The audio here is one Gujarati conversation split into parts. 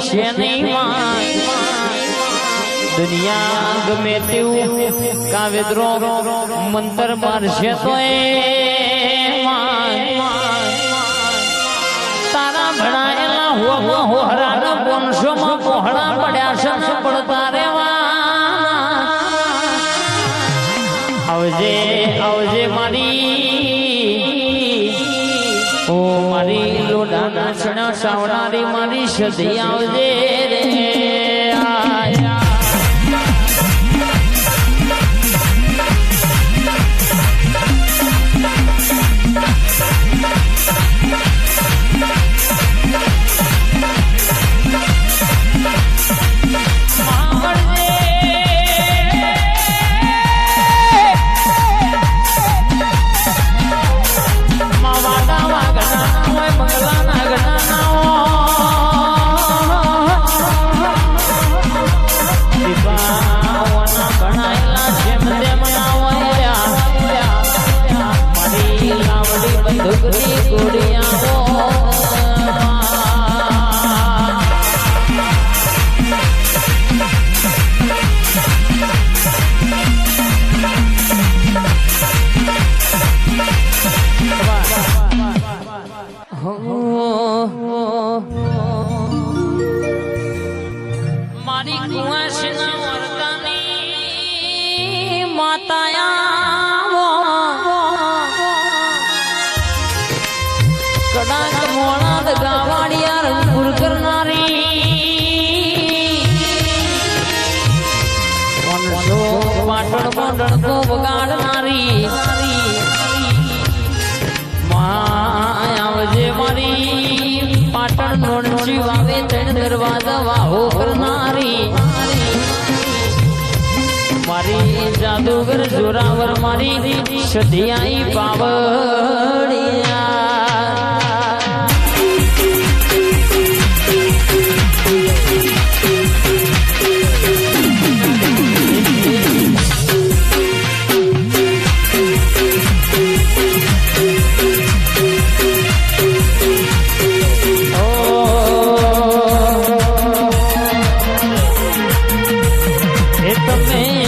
થશે નહીં માં દુનિયા ગમે તેવું કાવ્યદ્રો મંતર મારશે તો એ તારા ભણાયેલા હો હો હોહરાના વંશોમાં પહોળા પડ્યા છે પડતા રેવા આવજે આવજે મારી છણા સાવનારી મારી સદી આવજે રે. લાવડી બંદૂકની મનસો પાટણ મંડળકો વગાડનારી આવજે મારી પાટણ નોણસી વાવે દરવાજા વાહો કરનારી મારી જાદુગર જોરાવર મારી સધિયાઈ પાવડિયા એ તમે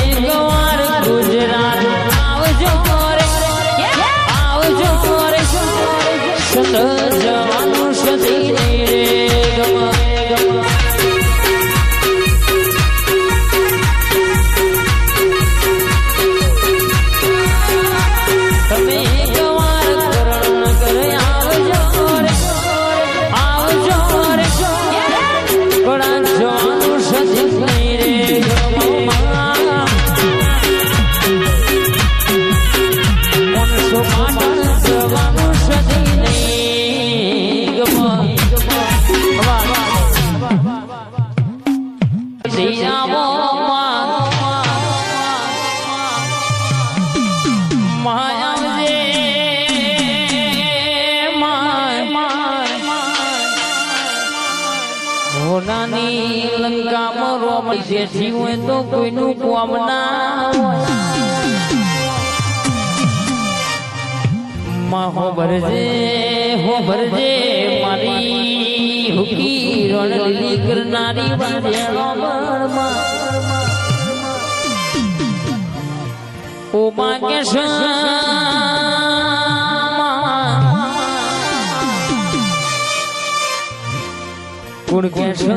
માયાવજે લંકામાં રોમ જેઠી હોય તો કોઈનું કોમ ના હોયમાં હો ભરજે ભરજે મારી હુકી રણ લીલી કરનારી વાંધેલો મરમાં ઓ માં કે કુળ કે છે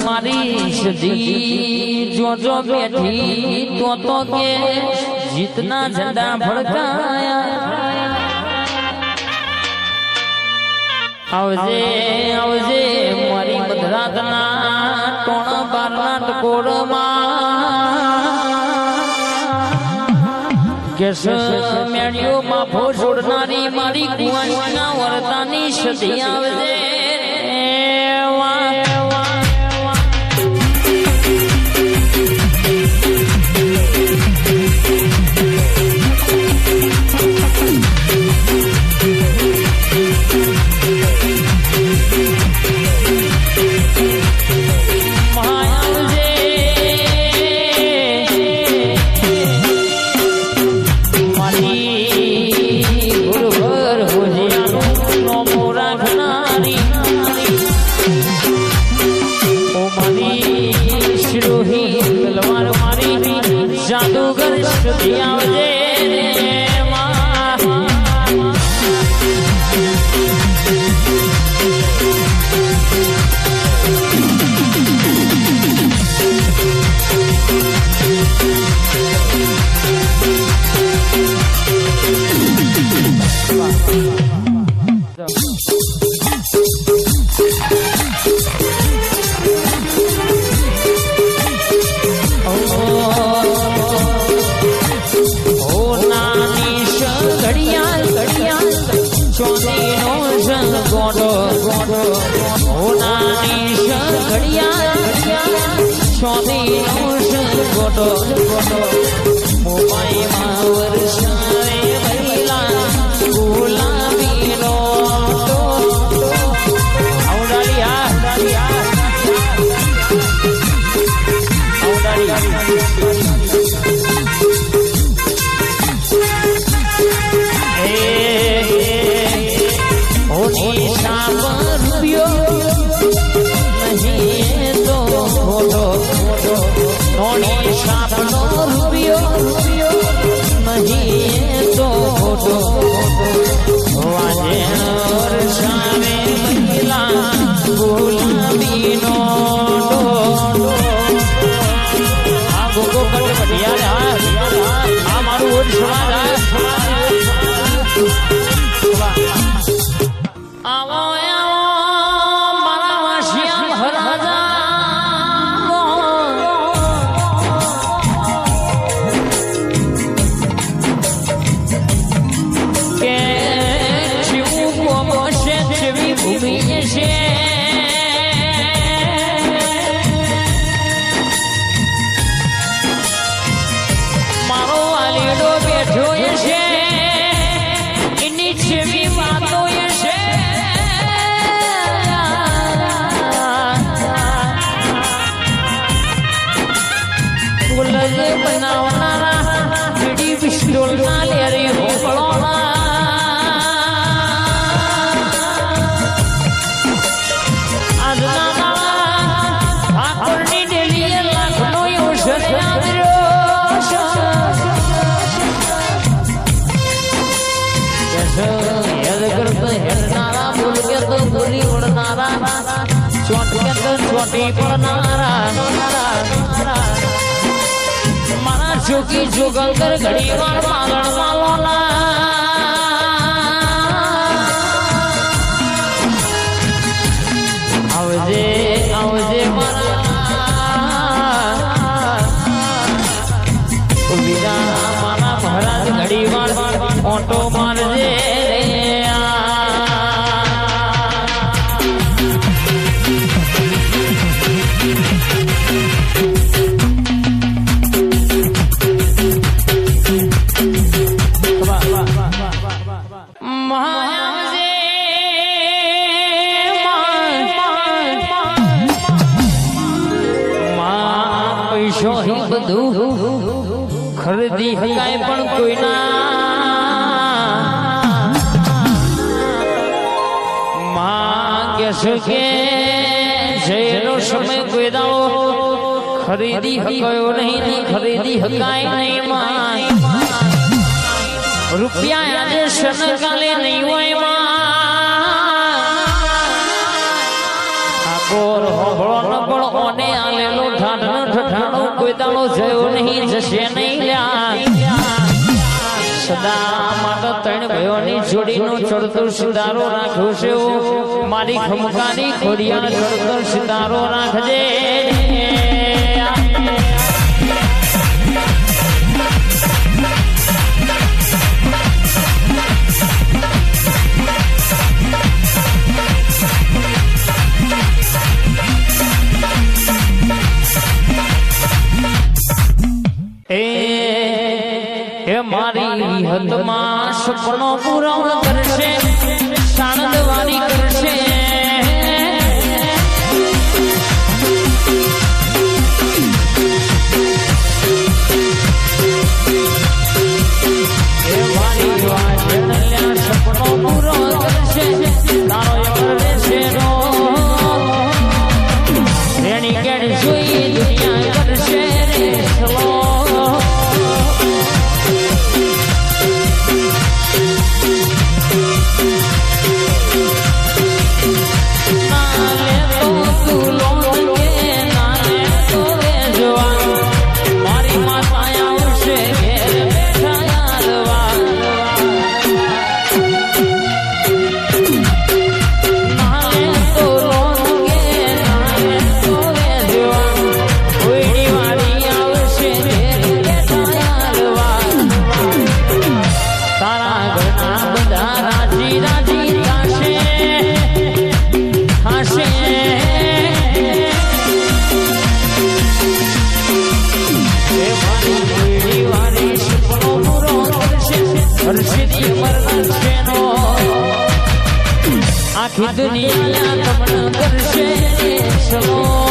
મારી સદી જો જો બેઠી તો તો કે જીતના ઝંડા ફડકાયા આવજે આવજે, મારી મધરાતના ટોણ બારના ટકોરમાં. કેસ મેળ્યો માફો છોડનારી મારી કુવાના વરતાની સદી આવજે. জাদুঘর শুধু સંગ ગોડો ગોડો મોબાઈમાં વરસાવે વૈલા ગુલાબીનો આવડાડી આ આવડાડી આ આવડાડી હોની શામ ચોટી પડનારા મારા જોગી જોગલ કર ઘડી વાર માગણ માલોના ખરીદી શકાય પણ કોઈના. માં કહેશે કે જેનો સમય કોઈ દાવો ખરીદી હકાયો નહીં ખરીદી હકાય નહીં માય. રૂપિયા આજે શનકાલે નહીં હોયમાં ઠાકોર હોભળો ન પણ ઓને આલેલો ઠાઠ ઠઠાણો કોઈ દાડો જયો નહીં જશે નહીં સદા છે મારી ખમકાની ખોડિયા ચડતો સિતારો રાખજે. હદમાં સપનો પૂરો કરશે. આખી દુનિયા કરશે.